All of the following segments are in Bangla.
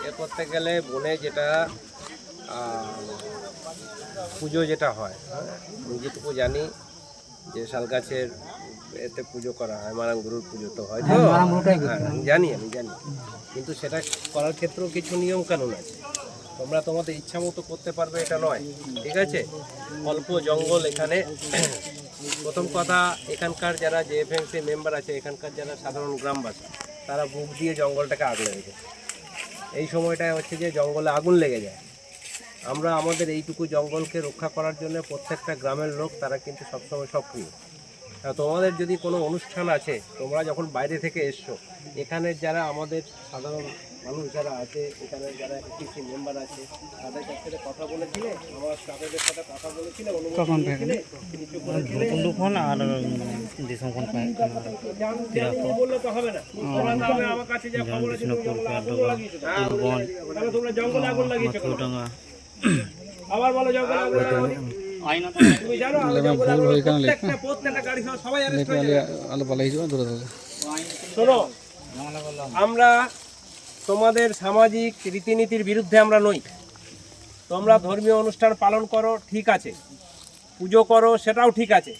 এ করতে গেলে বনে যেটা পুজো যেটা হয় হ্যাঁ, আমি যেটুকু জানি যে শাল গাছের এতে পুজো করা হয় মারাং গুরুর পুজো তো হয় তো। হ্যাঁ জানি আমি জানি। কিন্তু সেটা করার ক্ষেত্রেও কিছু নিয়ম কানুন আছে। তোমরা তোমাদের ইচ্ছা মতো করতে পারবে এটা নয় ঠিক আছে? অল্প জঙ্গল এখানে। প্রথম কথা এখানকার যারা জেএফএমসি মেম্বার আছে এখানকার যারা সাধারণ গ্রামবাসী তারা বুক দিয়ে জঙ্গলটাকে আগলে রেখেছে। এই সময়টায় হচ্ছে যে জঙ্গলে আগুন লেগে যায়। আমরা আমাদের এইটুকু জঙ্গলকে রক্ষা করার জন্য প্রত্যেকটা গ্রামের লোক তারা কিন্তু সবসময় সক্রিয়। তোমাদের যদি কোনো অনুষ্ঠান আছে তোমরা যখন বাইরে থেকে এসছো এখানের যারা আমাদের সাধারণ মানুষ যারা আছে এখানে যারা এটিসি মেম্বার আছে তাদের কাছ থেকে কথা বলেছিলে আমার স্টাফেদের সাথে কথা বলেছিলে অনুমতি নিয়েছিলে? কিছু করেছিলে? আর দিশম ফোন পাই জান- জান বললে তো হবে না। আমার কাছে যা খবর আছে, তোমরা জঙ্গলে আগুন লাগিয়েছো। ডাঙ্গা আবার বলো জঙ্গলে আগুন হয়ে দূরে শোনো আমরা তোমাদের সামাজিক রীতিনীতির বিরুদ্ধে আমরা নই। তোমরা ধর্মীয় অনুষ্ঠান পালন করো ঠিক আছে। পুজো করো সেটাও ঠিক আছে।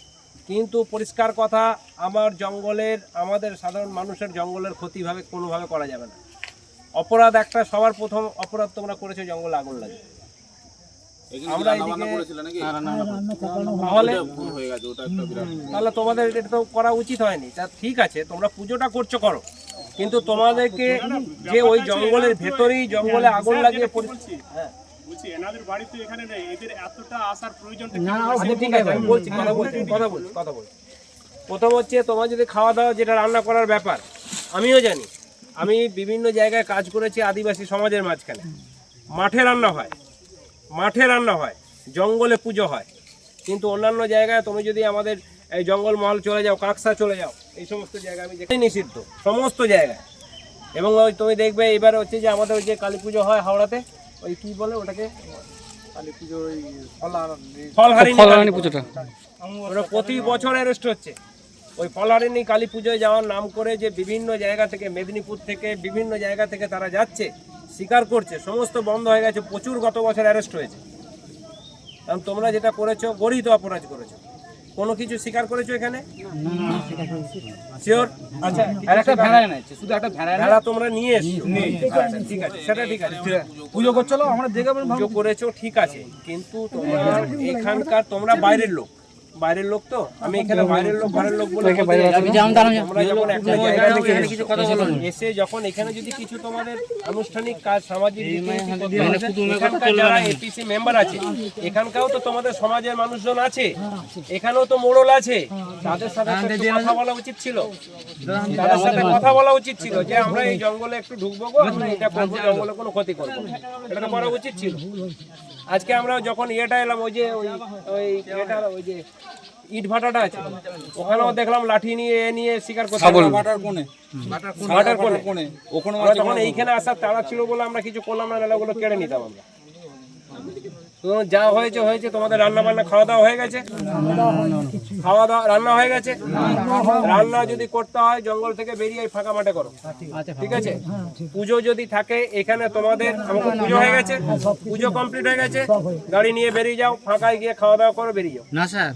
কিন্তু পরিষ্কার কথা আমার জঙ্গলের আমাদের সাধারণ মানুষের জঙ্গলের ক্ষতিভাবে কোনোভাবে করা যাবে না। অপরাধ একটা সবার প্রথম অপরাধ তোমরা করেছ জঙ্গলে আগুন লাগে আমরা তাহলে তাহলে তোমাদের এটা তো করা উচিত হয়নি। তা ঠিক আছে তোমরা পুজোটা করছ করো। কিন্তু তোমাদেরকে যে ওই জঙ্গলের ভেতরেই জঙ্গলে আগুন লাগিয়ে পরি- হ্যাঁ। বলছি এনাদের বাড়ি তো এখানে নেই এদের এতটা আসার প্রয়োজনটা আচ্ছা ঠিক আছে আমি বলছি কথা বলছি কথা বলছি কথা বলছি। প্রথম হচ্ছে তোমার যদি খাওয়া দাওয়া যেটা রান্না করার ব্যাপার আমিও জানি। আমি বিভিন্ন জায়গায় কাজ করেছি আদিবাসী সমাজের মাঝখানে। মাঠে রান্না হয়। মাঠে রান্না হয় জঙ্গলে পুজো হয়। কিন্তু অন্যান্য জায়গায় তুমি যদি আমাদের এই জঙ্গল মহল চলে যাও কাকসা চলে যাও এই সমস্ত জায়গায় আমি যেখানে নিষিদ্ধ সমস্ত জায়গায়। এবং ওই তুমি দেখবে এবার হচ্ছে যে আমাদের ওই যে কালী পুজো হয় হাওড়াতে ওই কি বলে ওটাকে? কালী পুজোটা। ওরা প্রতি বছর অ্যারেস্ট হচ্ছে। ওই ফলহারিণী কালী পুজোয় যাওয়ার নাম করে যে বিভিন্ন জায়গা থেকে মেদিনীপুর থেকে বিভিন্ন জায়গা থেকে তারা যাচ্ছে স্বীকার করছে সমস্ত বন্ধ হয়ে গেছে প্রচুর গত বছর অ্যারেস্ট হয়েছে। কারণ তোমরা যেটা করেছ গরিত অপরাধ করেছ। কোনো কিছু স্বীকার করেছ এখানে? শিওর আচ্ছা আর একটা ভেড়া এনেছে শুধু একটা ভেড়া ভেড়া তোমরা নিয়ে এসছো। আচ্ছা, ঠিক আছে সেটা ঠিক আছে। পুজো করছ আমরা দেখে পুজো করেছ ঠিক আছে কিন্তু তোমরা এখানকার তোমরা বাইরের লোক। বাইরের লোক তো? আমি এখানে বাইরের লোক বাইরের লোক বলে এসে- যখন এখানে যদি কিছু তোমাদের আনুষ্ঠানিক কাজ সামাজিক যারা এপিসি মেম্বার আছে এখানকাও তো তোমাদের সমাজের মানুষজন আছে। এখানেও তো মোড়ল আছে। তাদের সাথে কথা বলা উচিত ছিল। তাদের সাথে কথা বলা উচিত ছিল যে আমরা এই জঙ্গলে একটু ঢুকবো আমরা এটা করব জঙ্গলে কোনো ক্ষতি করব না। এটা তো করা উচিত ছিল। আজকে আমরা যখন ইয়েটা এলাম ওই যে ওই ওই ইয়েটা ওই যে ইট ভাটাটা আছে ওখানেও দেখলাম লাঠি নিয়ে এ নিয়ে শিকার করতে ভাটার কোণে। ভাটার কোণে। ওখানে তখন এইখানে আসার তাড়া ছিল বলে আমরা কিছু করলাম না নাহলে ওগুলো কেড়ে নিতাম আমরা। তো যা হয়েছে হয়েছে তোমাদের রান্না বান্না খাওয়া দাওয়া হয়ে গেছে? খাওয়া দাওয়া, রান্না হয়ে গেছে। রান্না যদি করতে হয়, জঙ্গল থেকে বেরিয়ে ফাঁকা মাঠে করো। ঠিক আছে? পুজো যদি থাকে, এখানে তোমাদের আমাকে পুজো হয়ে গেছে। পুজো কমপ্লিট হয়ে গেছে। গাড়ি নিয়ে বেরিয়ে যাও, ফাঁকায় গিয়ে খাওয়া দাওয়া করো, বেরিয়ে যাও। না, স্যার।